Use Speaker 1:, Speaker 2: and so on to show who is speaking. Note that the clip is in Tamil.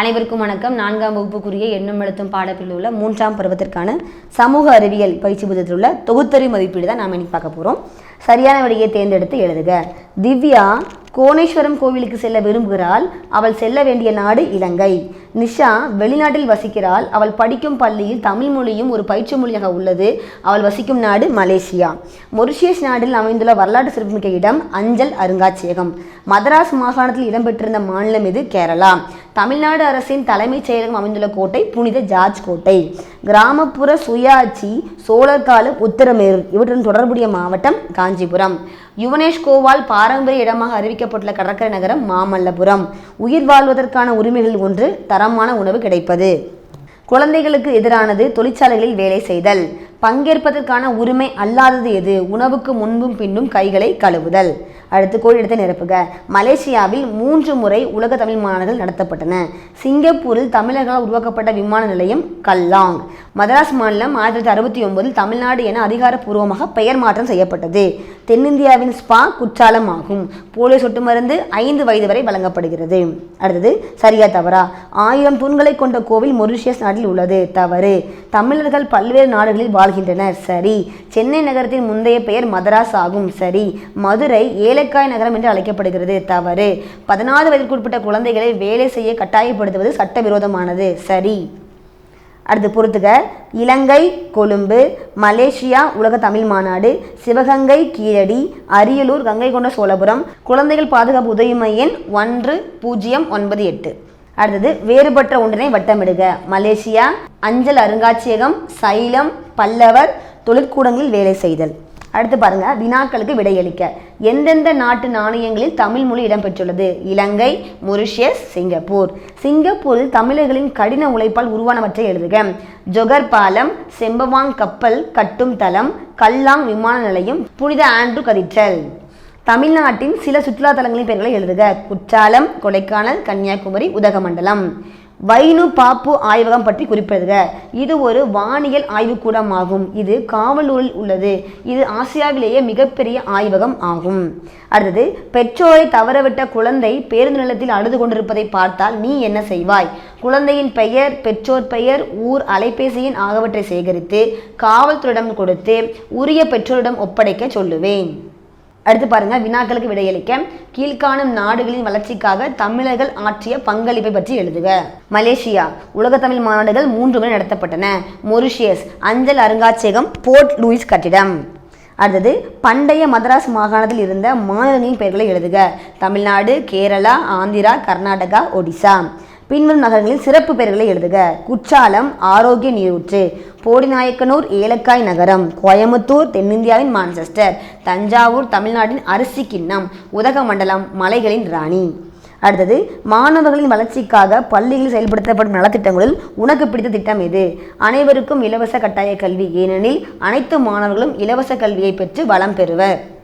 Speaker 1: அனைவருக்கும் வணக்கம். நான்காம் வகுப்புக்குரிய எண்ணம் எழுத்தும் பாடப்பில் உள்ள மூன்றாம் பருவத்திற்கான சமூக அறிவியல் பயிற்சி புத்தகத்தில் உள்ள தொகுத்தறி மதிப்பீடு தான் நாம் இன்னைக்கு பார்க்க போகிறோம் சரியான விடையை தேர்ந்தெடுத்து எழுதுக. திவ்யா கோணேஸ்வரம் கோவிலுக்கு செல்ல விரும்புகிறாள். அவள் செல்ல வேண்டிய நாடு இலங்கை. நிஷா வெளிநாட்டில் வசிக்கிறாள். அவள் படிக்கும் பள்ளியில் தமிழ் மொழியும் ஒரு பயிற்சி மொழியாக உள்ளது. அவள் வசிக்கும் நாடு மலேசியா. மொரிஷியஸ் நாட்டில் அமைந்துள்ள வரலாற்று சிறப்புமிக்க இடம் அஞ்சல் அருங்காட்சியகம். மதராஸ் மாகாணத்தில் இடம்பெற்றிருந்த மாநிலம் இது கேரளா. தமிழ்நாடு அரசின் தலைமைச் செயலகம் அமைந்துள்ள கோட்டை புனித ஜார்ஜ் கோட்டை. கிராமப்புற சுயாட்சி சோழர் கால உத்தரமேரூர் இவற்றுடன் தொடர்புடைய மாவட்டம் காஞ்சிபுரம். யுவனேஷ்கோவால் பாரம்பரிய இடமாக அறிவிக்கப்பட்டுள்ள கடற்கரை நகரம் மாமல்லபுரம். உயிர் வாழ்வதற்கான உரிமைகள் ஒன்று தரமான உணவு கிடைப்பது. குழந்தைகளுக்கு எதிரானது தொழிற்சாலைகளில் வேலை செய்தல். பங்கேற்பதற்கான உரிமை அல்லாதது எது? உணவுக்கு முன்பும் பின்னும் கைகளை கழுவுதல். அடுத்து கோழிடத்தை நிரப்புக. மலேசியாவில் மூன்று முறை உலக தமிழ் மாநாடுகள் நடத்தப்பட்டன. சிங்கப்பூரில் தமிழர்களால் உருவாக்கப்பட்ட விமான நிலையம் கல்லாங். மதராஸ் மாநிலம் ஆயிரத்தி தொள்ளாயிரத்தி அறுபத்தி ஒன்பதில் தமிழ்நாடு என அதிகாரப்பூர்வமாக பெயர் மாற்றம் செய்யப்பட்டது. தென்னிந்தியாவின் ஸ்பா குற்றாலம் ஆகும் போலியோ சொட்டு மருந்து ஐந்து வயது வரை வழங்கப்படுகிறது. அடுத்தது சரியா தவறா? ஆயிரம் தூண்களை கொண்ட கோவில் மொரிஷியஸ் நாட்டில் உள்ளது. தவறு. தமிழர்கள் பல்வேறு நாடுகளில் வாழ்கின்றனர். சரி. சென்னை நகரத்தின் முந்தைய பெயர் மதராஸ் ஆகும். சரி. மதுரை ஏலக்காய் நகரம் என்று அழைக்கப்படுகிறது. தவறு. பதினாறு வயதிற்குட்பட்ட குழந்தைகளை வேலை செய்ய கட்டாயப்படுத்துவது சட்டவிரோதமானது. சரி. அடுத்து பொறுத்துக. இலங்கை கொழும்பு மலேசியா உலக தமிழ் மாநாடு சிவகங்கை கீழடி அரியலூர் கங்கை கொண்ட சோழபுரம் குழந்தைகள் பாதுகாப்பு உதவி மையம் ஒன்று பூஜ்ஜியம் ஒன்பது எட்டு. அடுத்தது வேறுபட்ட ஒன்றினை வட்டமிடுக. மலேசியா அஞ்சல் அருங்காட்சியகம் சைலம் பல்லவர் தொழிற்கூடங்களில் வேலை செய்தல். அடுத்து பாருங்க வினாக்களுக்கு விடையளிக்க. எந்தெந்த நாட்டு நாணயங்களில் தமிழ் மொழி இடம்பெற்றுள்ளது? Ilangai Mauritius Singapore. சிங்கப்பூரில் தமிழர்களின் கடின உழைப்பால் உருவானவற்றை எழுதுக. ஜொகர் பாலம் செம்பவாங் கப்பல் கட்டும் தளம் கல்லாங் விமான நிலையம் புனித ஆண்ட்ரூ கதிற்றல். தமிழ்நாட்டின் சில சுற்றுலா தலங்களின் பெயர்களை எழுதுக. குற்றாலம் கொடைக்கானல் கன்னியாகுமரி உதகமண்டலம். வைனு பாப்பு ஆய்வகம் பற்றி குறிப்பிடுக. இது ஒரு வானியல் ஆய்வுக்கூடம் ஆகும் இது காவலூரில் உள்ளது. இது ஆசியாவிலேயே மிகப்பெரிய ஆய்வகம் ஆகும். அடுத்தது பெற்றோரை தவறவிட்ட குழந்தை பேருந்து நிலத்தில் அழுது கொண்டிருப்பதை பார்த்தால் நீ என்ன செய்வாய்? குழந்தையின் பெயர் பெற்றோர் பெயர் ஊர் அலைபேசியின் ஆகியவற்றை சேகரித்து காவல்துறையிடம் கொடுத்து உரிய பெற்றோரிடம் ஒப்படைக்க சொல்லுவேன். அடுத்து பாருங்க வினாக்களுக்கு விடையளிக்க. கீழ்காணும் நாடுகளின் வளர்ச்சிக்காக தமிழர்கள் ஆற்றிய பங்களிப்பை பற்றி எழுதுக. மலேசியா உலக தமிழ் மாநாடுகள் மூன்று முறை நடத்தப்பட்டன. மொரிஷியஸ் அஞ்சல் அருங்காட்சியகம் போர்ட் லூயிஸ் கட்டிடம். அடுத்தது பண்டைய மதராஸ் மாகாணத்தில் இருந்த மாநிலங்களின் பெயர்களை எழுதுக. தமிழ்நாடு கேரளா ஆந்திரா கர்நாடகா ஒடிசா. பின்வரும் நகரங்களில் சிறப்பு பெயர்களை எழுதுக. குற்றாலம் ஆரோக்கிய நீரூற்று போடிநாயக்கனூர் ஏலக்காய் நகரம் கோயமுத்தூர் தென்னிந்தியாவின் மான்செஸ்டர் தஞ்சாவூர் தமிழ்நாட்டின் அரிசி கிண்ணம் உதகமண்டலம் மலைகளின் ராணி. அடுத்தது மாணவர்களின் வளர்ச்சிக்காக பள்ளிகளில் செயல்படுத்தப்படும் நலத்திட்டங்களில் உனக்கு பிடித்த திட்டம் எது? அனைவருக்கும் இலவச கட்டாய கல்வி. ஏனெனில் அனைத்து மாணவர்களும் இலவச கல்வியை பெற்று வளம் பெறுவர்.